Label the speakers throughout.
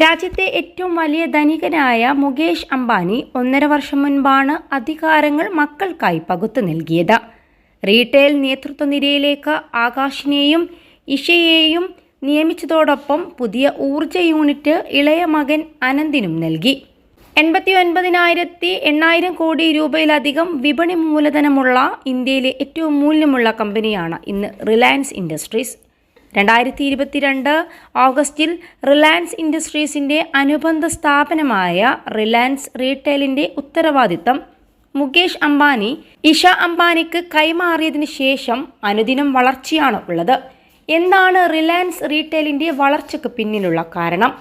Speaker 1: രാജ്യത്തെ ഏറ്റവും വലിയ ധനികനായ മുകേഷ് അംബാനി ഒന്നര വർഷം മുൻപാണ് അധികാരങ്ങൾ മക്കൾക്കായി പകുത്തു നൽകിയത്. റീറ്റെയിൽ നേതൃത്വ നിരയിലേക്ക് ആകാശിനെയും ഇഷയെയും നിയമിച്ചതോടൊപ്പം പുതിയ ഊർജ യൂണിറ്റ് ഇളയ മകൻ അനന്തിനും നൽകി. എൺപത്തി ഒൻപതിനായിരത്തി എണ്ണായിരം കോടി രൂപയിലധികം വിപണി മൂലധനമുള്ള ഇന്ത്യയിലെ ഏറ്റവും മൂല്യമുള്ള കമ്പനിയാണ് ഇന്ന് റിലയൻസ് ഇൻഡസ്ട്രീസ്. രണ്ടായിരത്തി ഇരുപത്തിരണ്ട് ഓഗസ്റ്റിൽ റിലയൻസ് ഇൻഡസ്ട്രീസിന്റെ അനുബന്ധ സ്ഥാപനമായ റിലയൻസ് റീറ്റെയിലിന്റെ ഉത്തരവാദിത്തം. മുകേഷ് അംബാനി ഇഷ അംബാനിക്ക് കൈമാറിയതിനു ശേഷം അനുദിനം വളർച്ചയാണ് ഉള്ളത്. എന്താണ് റിലയൻസ് റീറ്റെയിലിന്റെ വളർച്ചയ്ക്ക് പിന്നിലുള്ള കാരണം?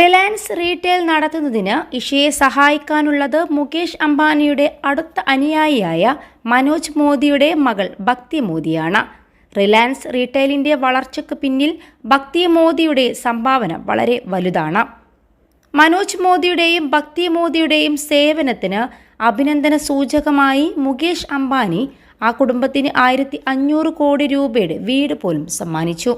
Speaker 1: റിലയൻസ് റീറ്റെയിൽ നടത്തുന്നതിന് ഇഷയെ സഹായിക്കാനുള്ളത് മുകേഷ് അംബാനിയുടെ അടുത്ത അനുയായിയായ മനോജ് മോദിയുടെ മകൾ ഭക്തി മോദിയാണ്. റിലയൻസ് റീറ്റെയിലിന്റെ വളർച്ചയ്ക്ക് പിന്നിൽ ഭക്തി മോദിയുടെ സംഭാവന വളരെ വലുതാണ്. മനോജ് മോദിയുടെയും ഭക്തി മോദിയുടെയും സേവനത്തിന് അഭിനന്ദന സൂചകമായി മുകേഷ് അംബാനി ആ കുടുംബത്തിന് ആയിരത്തി അഞ്ഞൂറ് കോടി രൂപയുടെ വീട് പോലും സമ്മാനിച്ചു.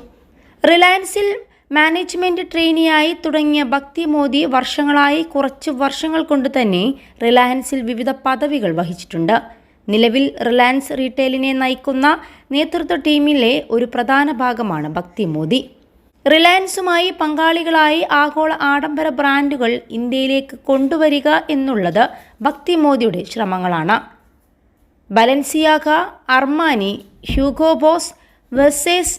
Speaker 1: റിലയൻസിൽ മാനേജ്മെന്റ് ട്രെയിനിയായി തുടങ്ങിയ ഭക്തി മോദി വർഷങ്ങളായി കുറച്ച് വർഷങ്ങൾ കൊണ്ട് തന്നെ റിലയൻസിൽ വിവിധ പദവികൾ വഹിച്ചിട്ടുണ്ട്. നിലവിൽ റിലയൻസ് റീറ്റെയിലിനെ നയിക്കുന്ന നേതൃത്വ ടീമിലെ ഒരു പ്രധാന ഭാഗമാണ് ഭക്തി മോദി. റിലയൻസുമായി പങ്കാളികളായി ആഗോള ആഡംബര ബ്രാൻഡുകൾ ഇന്ത്യയിലേക്ക് കൊണ്ടുവരിക എന്നുള്ളത് ഭക്തി മോദിയുടെ ശ്രമങ്ങളാണ്. Balenciaga Armani Hugo Boss Versace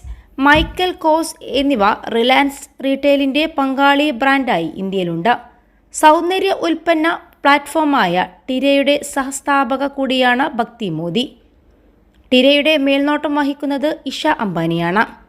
Speaker 1: Michael Kors എന്നിവ റിലയൻസ് റീറ്റെയിലിന്റെ പങ്കാളി ബ്രാൻഡായി ഇന്ത്യയിലുണ്ട്. സൗന്ദര്യ ഉൽപ്പന്ന പ്ലാറ്റ്ഫോമായ ടിരയുടെ സഹസ്ഥാപക കൂടിയാണ് ഭക്തി മോദി. ടിരയുടെ മേൽനോട്ടം വഹിക്കുന്നത് ഇഷ അംബാനിയാണ്.